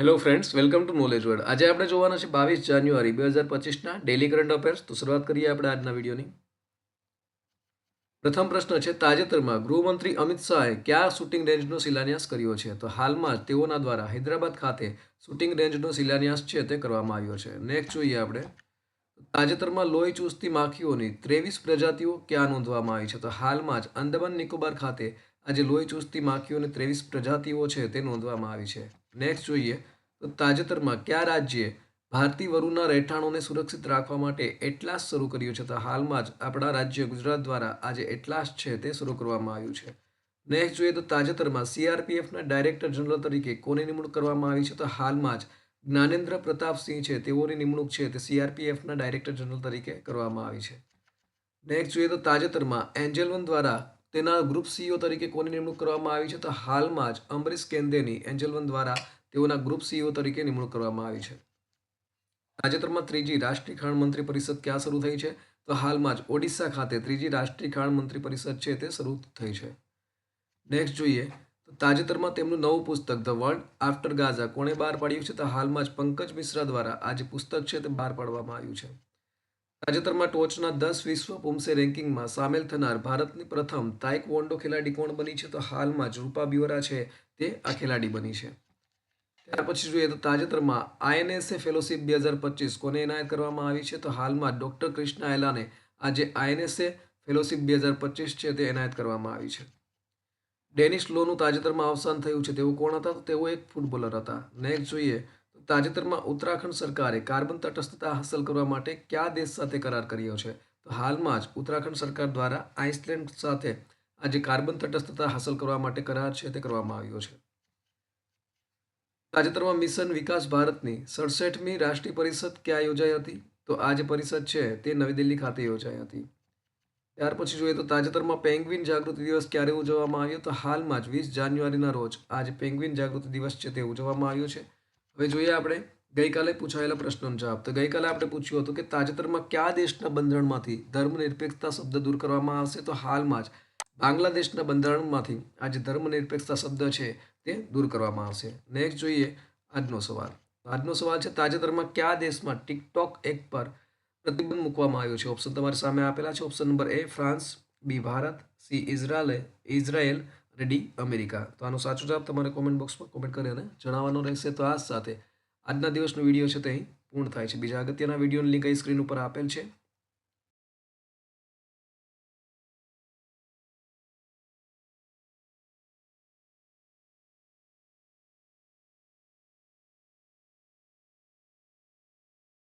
Hello friends welcome to knowledge word આજે આપણે જોવાના છે બાવીસ જાન્યુઆરી બે હજાર પચીસના ડેલી કરંટ અફેર્સ તો શરૂઆત કરીએ આપણે આજના વિડીયોની. પ્રથમ પ્રશ્ન છે, તાજેતરમાં ગૃહમંત્રી અમિત શાહે કયા શૂટિંગ રેન્જનો શિલાન્યાસ કર્યો છે? તો હાલમાં જ તેઓના દ્વારા હૈદરાબાદ ખાતે શૂટિંગ રેન્જનો શિલાન્યાસ છે તે કરવામાં આવ્યો છે. નેક્સ્ટ જોઈએ આપણે. તાજેતરમાં લોહી ચૂસતી માખીઓની ત્રેવીસ પ્રજાતિઓ ક્યાં નોંધવામાં આવી છે? તો હાલમાં જ અંદમાન નિકોબાર ખાતે આજે લોહી ચૂસતી માખીઓની ત્રેવીસ પ્રજાતિઓ છે તે નોંધવામાં આવી છે. નેક્સ્ટ જોઈએ, તો તાજેતરમાં કયા રાજ્યે ભારતીય વરુના રહેઠાણોને સુરક્ષિત રાખવા માટે એટલાસ શરૂ કર્યું છે? તો હાલમાં જ આપણા રાજ્ય ગુજરાત દ્વારા આજે એટલાસ છે તે શરૂ કરવામાં આવ્યું છે. નેક્સ્ટ જોઈએ, તો તાજેતરમાં સીઆરપીએફના ડાયરેક્ટર જનરલ તરીકે કોની નિમણૂક કરવામાં આવી છે? તો હાલમાં જ જ્ઞાનેન્દ્ર પ્રતાપસિંહ છે, તેઓની નિમણૂક છે તે સીઆરપીએફના ડાયરેક્ટર જનરલ તરીકે કરવામાં આવી છે. નેક્સ્ટ જોઈએ, તો તાજેતરમાં એન્જલ વન દ્વારા તેના ગ્રુપ સીઈઓ તરીકે કોની નિમણૂક કરવામાં આવી છે? તો હાલમાં જ અમરીશ કેન્દેની એન્જલવન દ્વારા તેઓના ગ્રુપ સીઈઓ તરીકે નિમણૂક કરવામાં આવી છે. તાજેતરમાં ત્રીજી રાષ્ટ્રીય ખાણ મંત્રી પરિષદ ક્યાં શરૂ થઈ છે? તો હાલમાં જ ઓડિશા ખાતે ત્રીજી રાષ્ટ્રીય ખાણ મંત્રી પરિષદ છે તે શરૂ થઈ છે. નેક્સ્ટ જોઈએ. તો તાજેતરમાં તેમનું નવું પુસ્તક ધ વર્લ્ડ આફ્ટર ગાઝા કોણે બહાર પાડ્યું છે? તો હાલમાં જ પંકજ મિશ્રા દ્વારા આ જે પુસ્તક છે તે બહાર પાડવામાં આવ્યું છે. તાજેતરમાં ટોચના દસ વિશ્વ પુમસે રેન્કિંગમાં સામેલ થનાર ભારતની પ્રથમ તાઇક વોન્ડો ખેલાડી કોણ બની છે તો હાલમાં જ રૂપા બિયોરા છે તે આ ખેલાડી બની છે. ત્યાર પછી જોઈએ તો તાજેતરમાં આઈએનએસએ ફેલોશિપ બે હજાર પચીસ કોને એનાયત કરવામાં આવી છે તો હાલમાં ડૉક્ટર કૃષ્ણા એલાને આજે આઈએનએસએ ફેલોશિપ બે હજાર પચીસ છે તે એનાયત કરવામાં આવી છે. ડેનિશ લોનું તાજેતરમાં અવસાન થયું છે. તેઓ કોણ હતા? તો તેઓ એક ફૂટબોલર હતા. નેક્સ્ટ જોઈએ તાજેતરમાં ઉત્તરાખંડ સરકારે કાર્બન તટસ્થતા હાંસલ કરવા માટે કયા દેશ સાથે કરાર કર્યો છે? તો હાલમાં જ ઉત્તરાખંડ સરકાર દ્વારા આઇસલેન્ડ સાથે આજે કાર્બન તટસ્થતા હાંસલ કરવા માટે કરાર છે તે કરવામાં આવ્યો છે. તાજેતરમાં મિશન વિકાસ ભારતની સડસઠમી રાષ્ટ્રીય પરિષદ ક્યાં યોજાઈ હતી? તો આ જે પરિષદ છે તે નવી દિલ્હી ખાતે યોજાઈ હતી. ત્યાર પછી જોઈએ તો તાજેતરમાં પેંગ્વિન જાગૃતિ દિવસ ક્યારે ઉજવવામાં આવ્યો? તો હાલમાં જ વીસ જાન્યુઆરીના રોજ આજે પેંગ્વિન જાગૃતિ દિવસ છે તે ઉજવવામાં આવ્યો છે. હવે જોઈએ આપણે, ગઈકાલે પૂછાયેલા પ્રશ્નોનો જવાબ. તો ગઈકાલે આપણે પૂછ્યું હતું કે તાજેતરમાં કયા દેશના બંધારણમાંથી ધર્મનિરપેક્ષતા શબ્દ દૂર કરવામાં આવશે? તો હાલમાં જ બાંગ્લાદેશના બંધારણમાંથી આજે ધર્મનિરપેક્ષતા શબ્દ છે તે દૂર કરવામાં આવશે. નેક્સ્ટ જોઈએ આજનો સવાલ. આજનો સવાલ છે, તાજેતરમાં કયા દેશમાં ટિકટોક એક પર પ્રતિબંધ મૂકવામાં આવ્યો છે? ઓપ્શન તમારી સામે આપેલા છે. Option number A France. B Bharat. C Israel Israel અને ડી અમેરિકા તો આનો સાચો જવાબ તમારે કોમેન્ટ બોક્સમાં કોમેન્ટ કરી અને જણાવવાનો રહેશે. તો આ સાથે આજના દિવસનો વીડિયો છે તે અહીં પૂર્ણ થાય છે. બીજા અગત્યના વિડીયોની લિંક અહીં સ્ક્રીન ઉપર આપેલ છે.